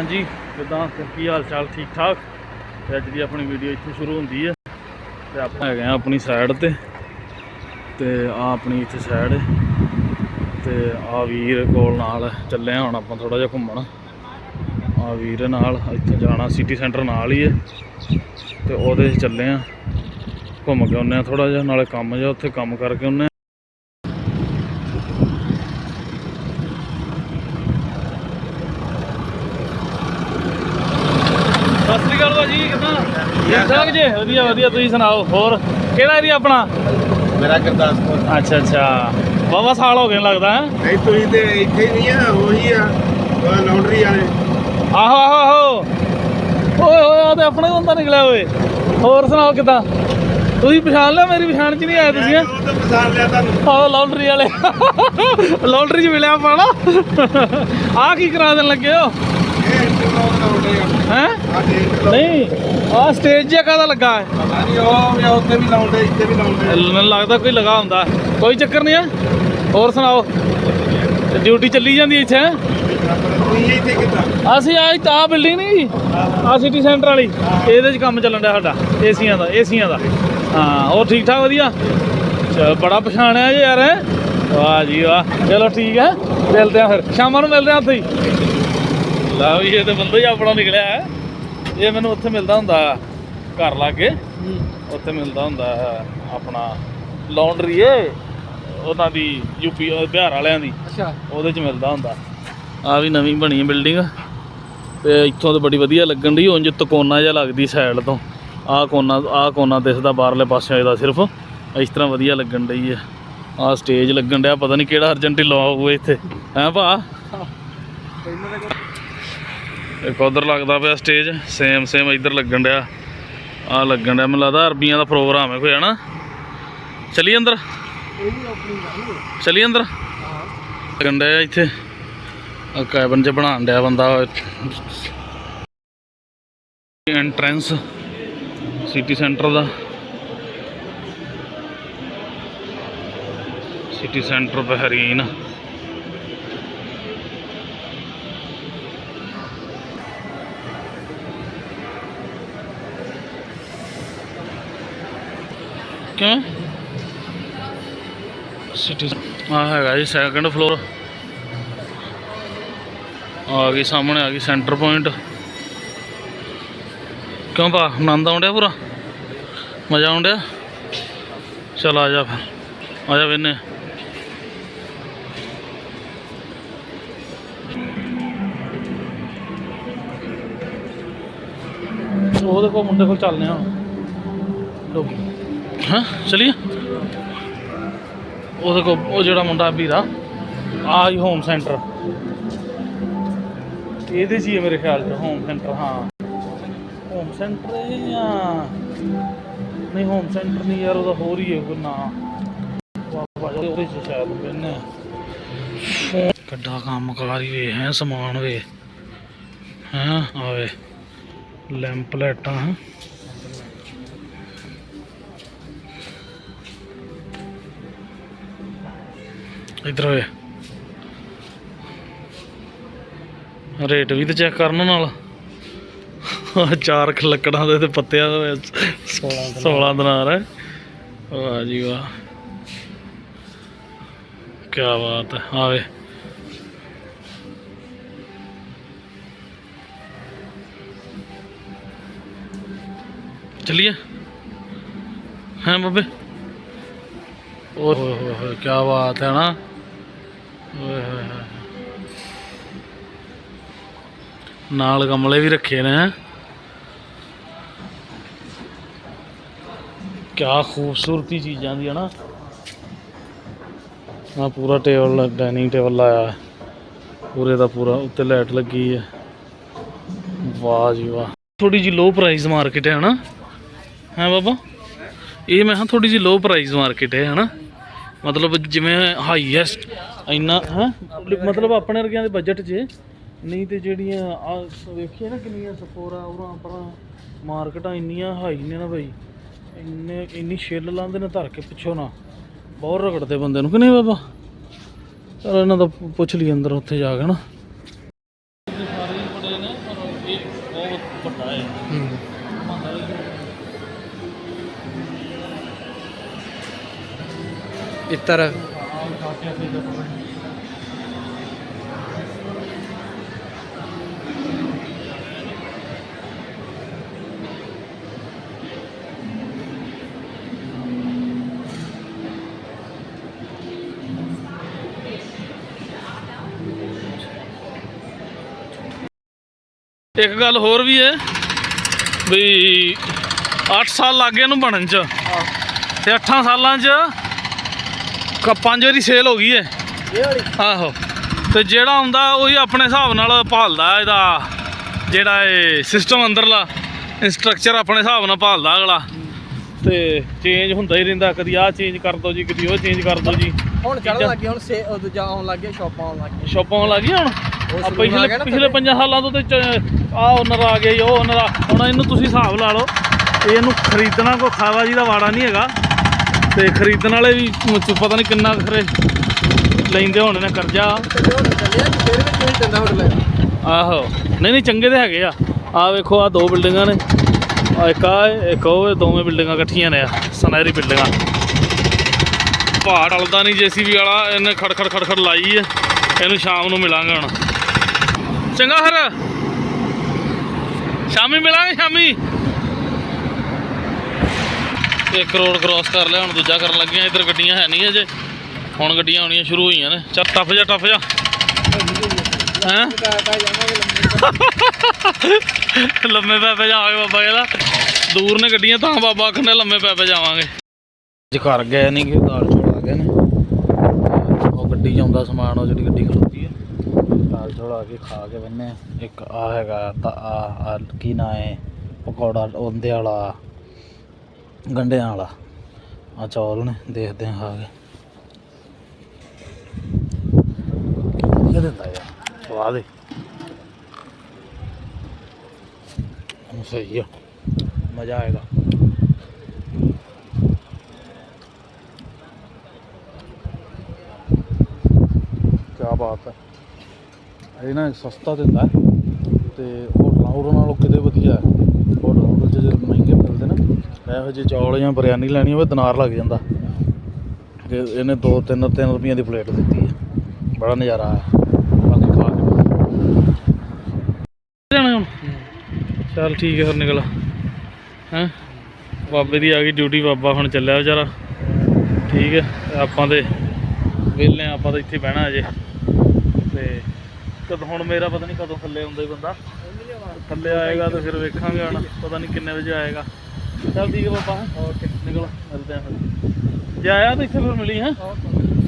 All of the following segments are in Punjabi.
ਹਾਂਜੀ, ਕਿਦਾਂ? ਕੀ ਹਾਲ ਚਾਲ ਠੀਕ ਠਾਕ ਤੇ ਅੱਜ ਦੀ ਆਪਣੀ ਵੀਡੀਓ ਇੱਥੋਂ ਸ਼ੁਰੂ ਹੁੰਦੀ ਹੈ। ਤੇ ਆਪਾਂ ਹੈਗੇ ਆ ਆਪਣੀ ਸਾਈਡ ਤੇ। ਤੇ ਆ ਆਪਣੀ ਇੱਥੇ ਸਾਈਡ ਹੈ। ਤੇ ਆ ਵੀਰ ਕੋਲ ਨਾਲ ਚੱਲੇ ਹਾਂ ਹੁਣ ਆਪਾਂ ਥੋੜਾ ਜਿਹਾ ਘੁੰਮਣ। ਆ ਵੀਰ ਨਾਲ ਇੱਥੇ ਜਾਣਾ ਸਿਟੀ ਸੈਂਟਰ ਨਾਲ ਹੀ ਹੈ। ਤੇ ਉਹਦੇ ਚੱਲੇ ਆ ਘੁੰਮ ਕੇ ਆਉਂਦੇ ਆ ਥੋੜਾ ਜਿਹਾ, ਨਾਲੇ ਕੰਮ ਜਿਹਾ ਉੱਥੇ ਕੰਮ ਕਰਕੇ ਆਉਂਦੇ ਹਾਂ ਸਤਿ ਸ੍ਰੀ ਅਕਾਲ ਭਾਜੀ ਕਿਦਾਂ ਠੀਕ ਜੀ? ਵਧੀਆ ਵਧੀਆ ਤੁਸੀਂ ਸੁਣਾਓ ਹੋਰ? ਕਿਹੜਾ ਏਰੀਆ ਆਪਣਾ? ਮੇਰਾ ਗੁਰਦਾਸਪੁਰ। ਅੱਛਾ ਅੱਛਾ। ਬਾਬਾ ਸਾਲ ਹੋ ਗਏ ਲੱਗਦਾ ਹੈ? ਨਹੀਂ ਤੁਸੀਂ ਤੇ ਇੱਥੇ ਹੀ ਨਹੀਂ ਆ ਉਹੀ ਆ ਲਾਉਂਡਰੀ ਵਾਲੇ। ਆਹੋ ਆਹੋ ਆਹੋ। ਓਏ ਓਏ ਆ ਤੇ ਆਪਣਾ ਹੀ ਬੰਦਾ ਨਿਕਲਿਆ ਓਏ। ਹੋਰ ਸੁਣਾਓ ਕਿਦਾਂ? ਤੁਸੀਂ ਪਛਾਣ ਲਿਆ ਮੇਰੀ ਪਛਾਣ ਚ ਨਹੀਂ ਆਏ ਤੁਸੀਂ ਹੈਂ? ਉਹ ਤਾਂ ਪਸਾਰ ਲਿਆ ਤੁਹਾਨੂੰ। ਆਹ ਲਾਉਂਡਰੀ ਵਾਲੇ। ਲਾਉਂਡਰੀ ਚ ਮਿਲਿਆ ਪਾਣਾ ਆ ਕੀ ਕਰਾ ਦੇਣ ਲੱਗੇ ਹੋ ਇਹ ਇੰਟਰਲੋਕ ਲਾਉਂਦੇ ਆ ਹੈ? ਨਹੀਂ ਆ ਸਟੇਜ ਜਿਹਾ ਕਾਹਦਾ ਲੱਗਾ ਹੈ? ਪਤਾ ਨਹੀਂ ਉਹ ਵੀ ਉੱਥੇ ਵੀ ਲਾਉਂਦੇ ਇੱਥੇ ਵੀ ਲਾਉਂਦੇ ਮੈਨੂੰ ਲੱਗਦਾ ਕੋਈ ਲਗਾ ਹੁੰਦਾ ਕੋਈ ਚੱਕਰ ਨਹੀਂ ਆ ਹੋਰ ਸੁਣਾਓ? ਡਿਊਟੀ ਚੱਲੀ ਜਾਂਦੀ ਇੱਥੇ ਅਸੀਂ ਆਹ ਆ ਬਿਲਡਿੰਗ ਨਹੀਂ ਆ ਸਿਟੀ ਸੈਂਟਰ ਵਾਲੀ। ਇਹਦੇ 'ਚ ਕੰਮ ਚੱਲਣ ਡਿਆ ਸਾਡਾ, ਏਸੀਆਂ ਦਾ ਏਸੀਆਂ ਦਾ। ਹਾਂ ਉਹ ਠੀਕ ਠਾਕ ਵਧੀਆ? ਚਲ, ਬੜਾ ਪਛਾਣਿਆ ਜੇ ਯਾਰ ਵਾਹ ਜੀ ਵਾਹ। ਚਲੋ ਠੀਕ ਹੈ, ਮਿਲਦੇ ਆ ਫਿਰ। ਸ਼ਾਮਾਂ ਨੂੰ ਮਿਲਦੇ ਆ ਉੱਥੇ ਹੀ। ਲਾ ਵੀ ਇਹ ਤੇ ਬੰਦਾ ਹੀ ਆਪਣਾ ਨਿਕਲਿਆ ਹੈ। ਇਹ ਮੈਨੂੰ ਉੱਥੇ ਮਿਲਦਾ ਹੁੰਦਾ ਘਰ ਲਾਗੇ ਉੱਥੇ ਮਿਲਦਾ ਹੁੰਦਾ ਆਪਣਾ ਲਾਉਂਡਰੀ ਏ ਉਹਨਾਂ ਦੀ ਯੂਪੀ ਬਿਹਾਰ ਵਾਲਿਆਂ ਦੀ। ਅੱਛਾ। ਉਹਦੇ ਚ ਮਿਲਦਾ ਹੁੰਦਾ। ਆ ਵੀ ਨਵੀਂ ਬਣੀ ਬਿਲਡਿੰਗ ਤੇ ਇੱਥੋਂ ਤੇ ਬੜੀ ਵਧੀਆ ਲੱਗਣ ਦੀ ਉਂਝ ਤਕੋਨਾ ਜਿਹਾ ਲੱਗਦੀ ਸਾਈਡ ਤੋਂ। ਆਹ ਕੋਨਾ ਆਹ ਕੋਨਾ ਦਿਸਦਾ ਬਾਹਰਲੇ ਪਾਸੇ ਇਹਦਾ ਸਿਰਫ। ਇਸ ਤਰ੍ਹਾਂ ਵਧੀਆ ਲੱਗਣ ਡਈ ਹੈ। ਆਹ ਸਟੇਜ ਲੱਗਣ ਡਿਆ ਪਤਾ ਨਹੀਂ ਕਿਹੜਾ ਅਰਜੈਂਟੀ ਲਵਾਉਗੇ ਇੱਥੇ। ਹੈਂ ਭਾ? ਇੱਕ ਉਧਰ ਲੱਗਦਾ ਪਿਆ ਸਟੇਜ ਸੇਮ ਸੇਮ ਇੱਧਰ ਲੱਗਣ ਡਿਆ। ਆਹ ਲੱਗਣ ਡਿਆ, ਮੈਨੂੰ ਲੱਗਦਾ ਅਰਬੀਆਂ ਦਾ ਪ੍ਰੋਗਰਾਮ ਹੈ ਕੋਈ, ਹਨਾ? ਚਲੀ ਅੰਦਰ? ਚਲੀ ਅੰਦਰ? ਲੱਗਣ ਡਿਆ ਇੱਥੇ। ਆ ਕੈਬਨ ਚ ਬਣਾਉਣ ਡਿਆ ਬੰਦਾ ਐਂਟਰੈਂਸ ਸਿਟੀ ਸੈਂਟਰ ਦਾ। ਸਿਟੀ ਸੈਂਟਰ ਬਹਿਰੀਨ ਕਿਵੇਂ ਸਿਟੀ ਆ ਹੈਗਾ ਜੀ ਸੈਕੰਡ ਫਲੋਰ ਆ ਗਈ ਸਾਹਮਣੇ, ਆ ਗਈ ਸੈਂਟਰ ਪੁਆਇੰਟ ਕਿਉਂ ਭਾ, ਆਨੰਦ ਆਉਂਦਿਆ ਪੂਰਾ? ਮਜ਼ਾ ਆਉਂਦਿਆ ਚਲ ਆ ਜਾ ਫਿਰ। ਆ ਜਾ ਵੇਨੇ ਉਹਦੇ ਕੋਲ ਮੁੰਡੇ ਕੋਲ ਚੱਲਨੇ ਆ ਹਾਂ, ਚਲੀਏ। ਉਹਦੇ ਕੋਲ ਉਹ ਜਿਹੜਾ ਮੁੰਡਾ ਵੀਰਾ, ਆ ਹੀ ਹੋਮ ਸੈਂਟਰ ਇਹਦੇ 'ਚ ਮੇਰੇ ਖਿਆਲ 'ਚ ਹੋਮ ਸੈਂਟਰ ਹਾਂ। ਹੋਮ ਸੈਂਟਰ ਹੈ ਨਹੀਂ ਹੋਮ ਸੈਂਟਰ ਨਹੀਂ ਯਾਰ, ਉਹਦਾ ਹੋਰ ਹੀ ਹੈ ਕੋਈ ਨਾਂ। ਬਾਬਾ ਜੀ, ਉਹਦੇ 'ਚ ਸ਼ਾਇਦ ਬੰਨੇ। ਕੱਡਾ ਕੰਮ ਕਾਰ ਹੀ ਵੇ, ਹੈ, ਸਮਾਨ ਵੇ। ਹਾਂ ਆਵੇ ਲੈਂਪ ਲਾਈਟਾਂ ਇੱਧਰ ਹੋਏ ਰੇਟ ਵੀ ਤੇ ਚੈੱਕ ਕਰਨ ਨਾਲ। ਚਾਰ ਲੱਕੜਾਂ ਦੇ ਤੇ ਪੱਤਿਆਂ ਦੇ 16 16 ਦਿਨਾਰ। ਹੈ ਵਾਹ ਜੀ ਵਾਹ। ਕੀ ਬਾਤ ਹੈ ਆਵੇ ਚਲਿਏ। ਹਾਂ ਬੱਬੇ? ਓਏ ਹੋਏ ਹੋਏ ਕੀ ਬਾਤ ਹੈ ਨਾ। ਓਏ ਹੋਏ ਹੋਏ ਨਾਲ ਗਮਲੇ ਵੀ ਰੱਖੇ ਨੇ। ਕਿਆ ਖੂਬਸੂਰਤੀ ਚੀਜ਼ਾਂ ਦੀ ਹਨਾ ਆ ਪੂਰਾ ਟੇਬਲ ਡਾਈਨਿੰਗ ਟੇਬਲ ਲਾਇਆ ਪੂਰੇ ਦਾ ਪੂਰਾ, ਉੱਤੇ ਲਾਈਟ ਲੱਗੀ ਹੈ। ਵਾਹ ਜੀ ਵਾਹ। ਥੋੜੀ ਜੀ ਲੋ ਪ੍ਰਾਈਸ ਮਾਰਕੀਟ ਹੈ, ਹਨਾ? ਹੈ ਬਾਬਾ? ਇਹ ਮੈਂ ਹਾਂ ਥੋੜੀ ਜੀ ਲੋ ਪ੍ਰਾਈਸ ਮਾਰਕੀਟ ਹੈ, ਹਨਾ? ਮਤਲਬ ਜਿਵੇਂ ਹਾਈਐਸਟ ਇੰਨਾ, ਹਾਂ? ਮਤਲਬ ਆਪਣੇ ਵਰਗਿਆਂ ਦੇ ਬਜਟ 'ਚ, ਨਹੀਂ ਤੇ ਜਿਹੜੀਆਂ ਆ, ਵੇਖੀਏ ਨਾ ਕਿੰਨੀਆਂ ਸਫੋਰਾ ਉਰਾਂ ਪਰਾਂ ਮਾਰਕਟਾਂ ਇੰਨੀਆਂ ਹਾਈ ਨੇ ਨਾ ਬਾਈ। ਇੰਨੇ, ਇੰਨੀ ਛਿੱਲ ਲਾਉਂਦੇ ਨੇ ਧਰ ਕੇ ਪਿੱਛੋਂ ਨਾ। ਬਹੁਤ ਰਗੜਦੇ ਬੰਦੇ ਨੂੰ, ਕਿ ਨਹੀਂ ਬਾਬਾ? ਚਲ ਇਹਨਾਂ ਦਾ ਪੁੱਛ ਲਈ ਅੰਦਰ ਉੱਥੇ ਜਾ ਕੇ ਨਾ। ਸਾਰੇ ਬੜੇ ਇੱਕ ਗੱਲ ਹੋਰ ਵੀ ਹੈ ਵੀ 8 ਸਾਲ ਲੱਗ ਗਏ ਇਹਨੂੰ ਬਣਨ ਚ ਤੇ 8 ਸਾਲਾਂ ਚ ਕ- ਪੰਜ ਵਾਰੀ ਸੇਲ ਹੋ ਗਈ ਇਹ ਵਾਲੀ? ਆਹੋ। ਤੇ ਜਿਹੜਾ ਹੁੰਦਾ ਉਹੀ ਆਪਣੇ ਹਿਸਾਬ ਨਾਲ ਭਾਲਦਾ ਇਹਦਾ। ਜਿਹੜਾ ਇਹ ਸਿਸਟਮ ਅੰਦਰਲਾ ਸਟਰਕਚਰ ਆਪਣੇ ਹਿਸਾਬ ਨਾਲ ਭਾਲਦਾ ਅਗਲਾ। ਤੇ ਚੇਂਜ ਹੁੰਦਾ ਹੀ ਰਹਿੰਦਾ ਕਦੀ ਆਹ ਚੇਂਜ ਕਰ ਦੋ ਜੀ ਕਦੀ ਉਹ ਚੇਂਜ ਕਰ ਦੋ ਜੀ। ਹੁਣ ਚੜਨ ਲੱਗੀ ਹੁਣ ਸੇ ਉਹ ਦੂਜਾ ਆਉਣ ਲੱਗ ਗਿਆ ਸ਼ਾਪਾਂ ਆਉਣ ਲੱਗ ਗਈਆਂ ਸ਼ਾਪਾਂ ਆਉਣ ਲੱਗ ਗਈਆਂ ਹੁਣ? ਆ ਸਲੂਨ ਆ ਪਿਛਲੇ ਗਿਆ ਨਾ ਪਿਛਲੇ ਥੱਲੇ। 5 ਸਾਲਾਂ ਤੋਂ ਤੇ ਆ ਓਨਰ ਆ ਗਿਆ ਜੀ ਉਹ ਓਨਰ ਆ। ਹੁਣ ਇਹਨੂੰ ਤੁਸੀਂ ਹਿਸਾਬ ਲਾ ਲਓ ਇਹ ਇਹਨੂੰ ਖਰੀਦਣਾ ਕੋ ਖਾਵਾ ਜੀ ਦਾ ਵਾੜਾ ਨਹੀਂ ਹੈਗਾ। ਤੇ ਖਰੀਦਣ ਵਾਲੇ ਵੀ ਮ- ਪਤਾ ਨਹੀਂ ਕਿੰਨਾ ਖਰੇ ਲੈਂਦੇ ਹੋਣੇ ਨੇ ਕਰਜ਼ਾ। ਆਹੋ। ਨਹੀਂ ਨਹੀਂ, ਚੰਗੇ ਤੇ ਹੈਗੇ ਆ। ਆ ਵੇਖੋ ਆ ਦੋ ਬਿਲਡਿੰਗਾਂ ਨੇ। ਆ ਇੱਕ ਆ, ਇੱਕ ਉਹ ਦੋਵੇਂ ਬਿਲਡਿੰਗਾਂ ਇਕੱਠੀਆਂ ਨੇ ਆ, ਸੁਨਹਿਰੀ ਬਿਲਡਿੰਗਾਂ। ਪਹਾੜ ਅਲਦਾ ਨਹੀਂ ਜੀਸੀਬੀ ਵਾਲਾ, ਇਹਨੇ ਖੜ ਖੜ ਖੜ ਖੜ ਲਾਈ ਹੈ ਇਹਨੂੰ ਸ਼ਾਮ ਨੂੰ ਮਿਲਾਂਗੇ ਹੁਣ। ਚੰਗਾ ਫਿਰ। ਸ਼ਾਮੀ ਮਿਲਾਂਗੇ, ਸ਼ਾਮੀ। ਇੱਕ ਰੋਡ ਕ੍ਰਾਸ ਕਰ ਲਿਆ, ਹੁਣ ਦੂਜਾ ਕਰਨ ਲੱਗੀਆਂ, ਇੱਧਰ ਗੱਡੀਆਂ ਹੈ ਨਹੀਂ ਅਜੇ। ਹੁਣ ਗੱਡੀਆਂ ਆਉਣੀਆਂ ਸ਼ੁਰੂ ਹੋਈਆਂ ਨੇ। ਚੱਲ, ਟੱਪ ਜਾ ਟੱਪ ਜਾ। ਹੈਂ? ਲੰਮੇ ਪੈ ਪੈ ਜਾਵਾਂਗੇ ਬਾਬਾ ਕਹਿੰਦਾ ਦੂਰ ਨੇ ਗੱਡੀਆਂ, ਤਾਂ ਬਾਬਾ ਆਖਣੇ ਲੰਮੇ ਪੈ ਪੈ ਜਾਵਾਂਗੇ। ਅੱਜ ਘਰ ਗਏ ਨਹੀਂ ਕਿ, ਦਾਲ ਚੌਲ ਆ ਗਏ ਨੇ। ਉਹ ਗੱਡੀ 'ਚ ਆਉਂਦਾ ਸਮਾਨ, ਉਹ ਜਿਹੜੀ ਗੱਡੀ ਖਲੋਤੀ ਹੈ ਦਾਲ ਚੌਲ ਆ ਕੇ ਖਾ ਕੇ ਬੰਨੇ ਇੱਕ ਆ ਹੈਗਾ, ਤਾਂ ਆ ਕੀ ਨਾ ਹੈ? ਪਕੌੜਾ, ਉਹਦੇ ਵਾਲਾ। ਗੰਢਿਆਂ ਵਾਲਾ। ਆ ਚੌਲ ਨੇ, ਦੇਖਦੇ ਹਾਂ ਖਾ ਕੇ। ਇਹ ਦਿੰਦਾ ਯਾਰ, ਸਵਾਦ ਹੈ ਸਹੀ ਆ, ਮਜ਼ਾ ਆਏਗਾ। ਕੀ ਬਾਤ ਹੈ ਇਹ ਨਾ ਸਸਤਾ ਦਿੰਦਾ ਹੈ ਤੇ ਹੋਟਲਾਂ ਹੋਟਲਾਂ ਨਾਲੋਂ ਕਿਤੇ ਵਧੀਆ ਹੈ। ਹੋਟਲ ਹੋਟਲ 'ਚ ਜਿਹੜੇ ਮਹਿੰਗੇ ਮਿਲਦੇ ਨਾ ਇਹੋ ਜਿਹੇ ਚੌਲ ਜਾਂ ਬਿਰਿਆਨੀ ਲੈਣੀ ਹੋਵੇ ਦਿਨਾਰ ਲੱਗ ਜਾਂਦਾ। ਕਿ ਇਹਨੇ 2 3 3 ਰੁਪਈਆਂ ਦੀ ਪਲੇਟ ਦਿੱਤੀ ਹੈ। ਬੜਾ ਨਜ਼ਾਰਾ ਆਇਆ। ਬਾਕੀ ਖਾ ਕੇ ਜਾਣਾ ਹੁਣ। ਚੱਲ ਠੀਕ ਹੈ ਫਿਰ ਨਿਕਲ। ਹੈਂ? ਬਾਬੇ ਦੀ ਆ ਗਈ ਡਿਊਟੀ ਬਾਬਾ ਹੁਣ ਚੱਲਿਆ ਵਿਚਾਰਾ। ਠੀਕ ਹੈ ਆਪਾਂ ਤੇ ਵਿਹਲੇ ਹਾਂ, ਆਪਾਂ ਤਾਂ ਇੱਥੇ ਬਹਿਣਾ ਅਜੇ ਤੇ ਕਦ ਹੁਣ ਮੇਰਾ ਪਤਾ ਨਹੀਂ ਕਦੋਂ ਥੱਲੇ ਆਉਂਦਾ ਹੀ ਬੰਦਾ। ਥੱਲੇ ਆਏਗਾ ਤਾਂ ਫਿਰ ਵੇਖਾਂਗੇ ਹੁਣ ਪਤਾ ਨਹੀਂ ਕਿੰਨੇ ਵਜੇ ਆਏਗਾ। ਚੱਲ ਠੀਕ ਹੈ ਬਾਬਾ। ਹੈਂ। ਓਕੇ। ਨਿਕਲ ਮਿਲਦੇ ਹਾਂ ਫਿਰ। ਜੇ ਆਇਆ ਤਾਂ ਇੱਥੇ ਫਿਰ ਮਿਲੀ ਹੈ?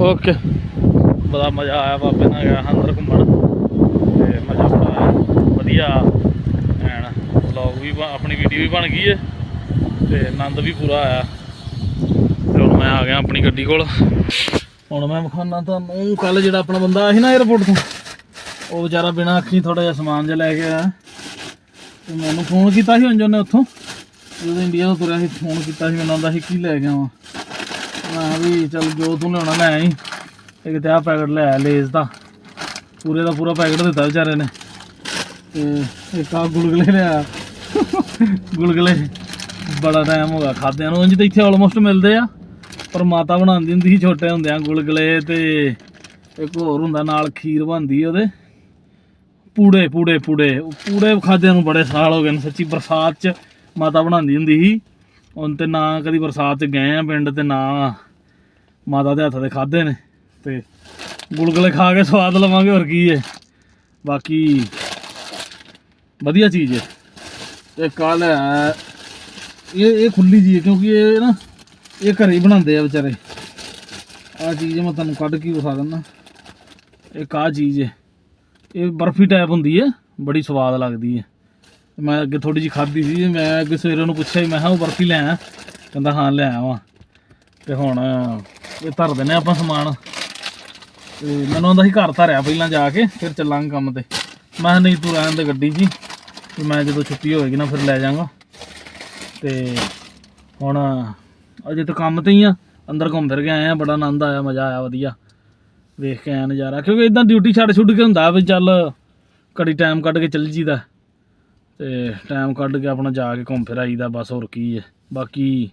ਓਕੇ। ਬੜਾ ਮਜ਼ਾ ਆਇਆ ਬਾਬੇ ਨਾਲ ਗਿਆ ਅੰਦਰ ਘੁੰਮਣ। ਤੇ ਮਜ਼ਾ ਬੜਾ ਆਇਆ। ਵਧੀਆ ਐਨ ਵਲੌਗ ਵੀ ਆਪਣੀ ਵੀਡੀਓ ਵੀ ਬਣ ਗਈ ਹੈ ਤੇ ਆਨੰਦ ਵੀ ਪੂਰਾ ਆਇਆ। ਤੇ ਹੁਣ ਮੈਂ ਆ ਗਿਆ ਆਪਣੀ ਗੱਡੀ ਕੋਲ। ਹੁਣ ਮੈਂ ਵਿਖਾਣਾ ਤੁਹਾਨੂੰ ਕੱਲ ਜਿਹੜਾ ਆਪਣਾ ਬੰਦਾ ਆਇਆ ਸੀ ਨਾ 에어ਪੋਰਟ ਤੋਂ ਉਹ ਵਿਚਾਰਾ ਬਿਨਾਂ ਅੱਖੀ ਥੋੜਾ ਜਿਹਾ ਸਮਾਨ ਜਿਹਾ ਲੈ ਕੇ ਆਇਆ। ਤੇ ਮੈਨੂੰ ਫੋਨ ਕੀਤਾ ਸੀ ਅੰਜੋ ਨੇ ਉੱਥੋਂ। ਜਦੋਂ ਇੰਡੀਆ ਤੋਂ ਤੁਰਿਆ ਸੀ, ਫੋਨ ਕੀਤਾ ਸੀ ਮੈਨੂੰ, ਆਂਦਾ ਸੀ, ਕੀ ਲੈ ਗਿਆ ਵਾ ਮੈਂ ਵੀ ਚੱਲ ਜੋ ਤੂੰ ਲਿਆਉਣਾ ਲੈ ਆਈ। ਇੱਕ ਤੇ ਆਹ ਪੈਕਟ ਲੈ ਆਇਆ, ਲੇਜ਼ ਦਾ। ਪੂਰੇ ਦਾ ਪੂਰਾ ਪੈਕਟ ਦਿੱਤਾ ਵਿਚਾਰੇ ਨੇ। ਤੇ ਇੱਕ ਆ ਗੁਲਗੁਲੇ ਲਿਆ ਗੁਲਗੁਲੇ, ਬੜਾ ਟਾਈਮ ਹੋ ਗਿਆ ਖਾਦਿਆਂ ਨੂੰ। ਉਂਝ ਤਾਂ ਇੱਥੇ ਆਲਮੋਸਟ ਮਿਲਦੇ ਆ, ਪਰ ਮਾਤਾ ਬਣਾਉਂਦੀ ਹੁੰਦੀ ਸੀ, ਛੋਟੇ ਹੁੰਦਿਆਂ ਗੁਲਗਲੇ ਤੇ ਇੱਕ ਹੋਰ ਹੁੰਦਾ, ਨਾਲ ਖੀਰ ਬਣਦੀ ਉਹਦੇ। ਪੂੜੇ ਪੂੜੇ ਪੂੜੇ। ਪੂੜੇ ਖਾਦਿਆਂ ਨੂੰ ਬੜੇ ਸਾਲ ਹੋ ਗਏ ਨੇ, ਸੱਚੀ ਬਰਸਾਤ 'ਚ ਮਾਤਾ ਬਣਾਉਂਦੀ ਹੁੰਦੀ ਸੀ। ਹੁਣ ਤੇ ਨਾ ਕਦੀ ਬਰਸਾਤ 'ਚ ਗਏ ਆ ਪਿੰਡ ਤੇ ਨਾ ਮਾਤਾ ਦੇ ਹੱਥ ਦੇ ਖਾਦੇ ਨੇ ਤੇ ਗੁਲਗੁਲੇ ਖਾ ਕੇ ਸਵਾਦ ਲਵਾਂਗੇ, ਹੋਰ ਕੀ ਹੈ ਬਾਕੀ ਵਧੀਆ ਚੀਜ਼ ਹੈ ਤੇ ਕੱਲ ਇਹ ਇਹ ਖੁੱਲੀ ਜੀ ਕਿਉਂਕਿ ਇਹ ਨਾ, ਇਹ ਘਰੇ ਹੀ ਬਣਾਉਂਦੇ ਆ ਵਿਚਾਰੇ। ਆ ਚੀਜ਼ ਮੈਂ ਤੁਹਾਨੂੰ ਕੱਢ ਕੇ ਵਿਖਾ ਦਿੰਦਾ। ਇੱਕ ਆ ਚੀਜ਼ ਹੈ ਇਹ ਬਰਫੀ ਟਾਈਪ ਹੁੰਦੀ ਹੈ ਬੜੀ ਸਵਾਦ ਲੱਗਦੀ ਹੈ ਮੈਂ ਅੱਗੇ ਥੋੜੀ ਜਿਹੀ ਖਾਧੀ ਸੀ ਮੈਂ ਅੱਗੇ ਸਵੇਰੇ ਨੂੰ ਪੁੱਛਿਆ ਸੀ, ਮੈਂ ਕਿਹਾ ਉਹ ਬਰਫੀ ਲੈ ਆਇਆ ਕਹਿੰਦਾ ਹਾਂ ਲੈ ਆਇਆ ਵਾਂ ਤੇ ਹੁਣ ਇਹ ਧਰ ਦਿੰਨੇ ਆਪਾਂ ਸਮਾਨ। ਤੇ ਮੈਨੂੰ ਆਂਦਾ ਸੀ ਘਰ ਧਰਿਆ ਪਹਿਲਾਂ ਜਾ ਕੇ ਫਿਰ ਚੱਲਾਂਗੇ ਕੰਮ ਤੇ। ਮੈਂ ਕਿਹਾ ਨਹੀਂ ਤੂੰ ਰਹਿਣ ਦੇ ਗੱਡੀ 'ਚ ਹੀ। ਤੇ ਮੈਂ ਜਦੋਂ ਛੁੱਟੀ ਹੋਏਗੀ ਨਾ ਫਿਰ ਲੈ ਜਾਵਾਂਗਾ। ਤੇ ਹੁਣ ਅਜੇ ਤਾਂ ਕੰਮ ਤੇ ਹੀ ਆ ਅੰਦਰ ਘੁੰਮ ਫਿਰ ਕੇ ਆਏ ਆ ਬੜਾ ਆਨੰਦ ਆਇਆ ਮਜ਼ਾ ਆਇਆ ਵਧੀਆ। ਵੇਖ ਕੇ ਆਇਆ ਨਜ਼ਾਰਾ ਕਿਉਂਕਿ ਇਦਾਂ ਡਿਊਟੀ ਛੱਡ ਛੁੱਟ ਕੇ ਹੁੰਦਾ ਵੀ ਚੱਲ ਕੜੀ ਟਾਈਮ ਕੱਢ ਕੇ ਚੱਲ ਜੀਦਾ ਤੇ ਟਾਈਮ ਕੱਢ ਕੇ ਆਪਣਾ ਜਾ ਕੇ ਘੁੰਮ ਫਿਰ ਆਈਦਾ, ਬਸ ਹੋਰ ਕੀ ਹੈ। ਬਾਕੀ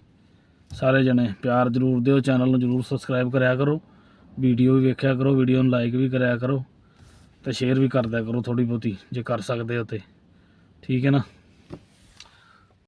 ਸਾਰੇ ਜਣੇ ਪਿਆਰ ਜ਼ਰੂਰ ਦਿਓ ਚੈਨਲ ਨੂੰ ਜ਼ਰੂਰ ਸਬਸਕ੍ਰਾਈਬ ਕਰਿਆ ਕਰੋ। ਵੀਡੀਓ ਵੀ ਵੇਖਿਆ ਕਰੋ ਵੀਡੀਓ ਨੂੰ ਲਾਈਕ ਵੀ ਕਰਿਆ ਕਰੋ ਤੇ ਸ਼ੇਅਰ ਵੀ ਕਰਦਿਆ ਕਰੋ ਥੋੜੀ ਬਹੁਤੀ, ਜੇ ਕਰ ਸਕਦੇ ਹੋ ਤੇ। ਠੀਕ ਹੈ ਨਾ?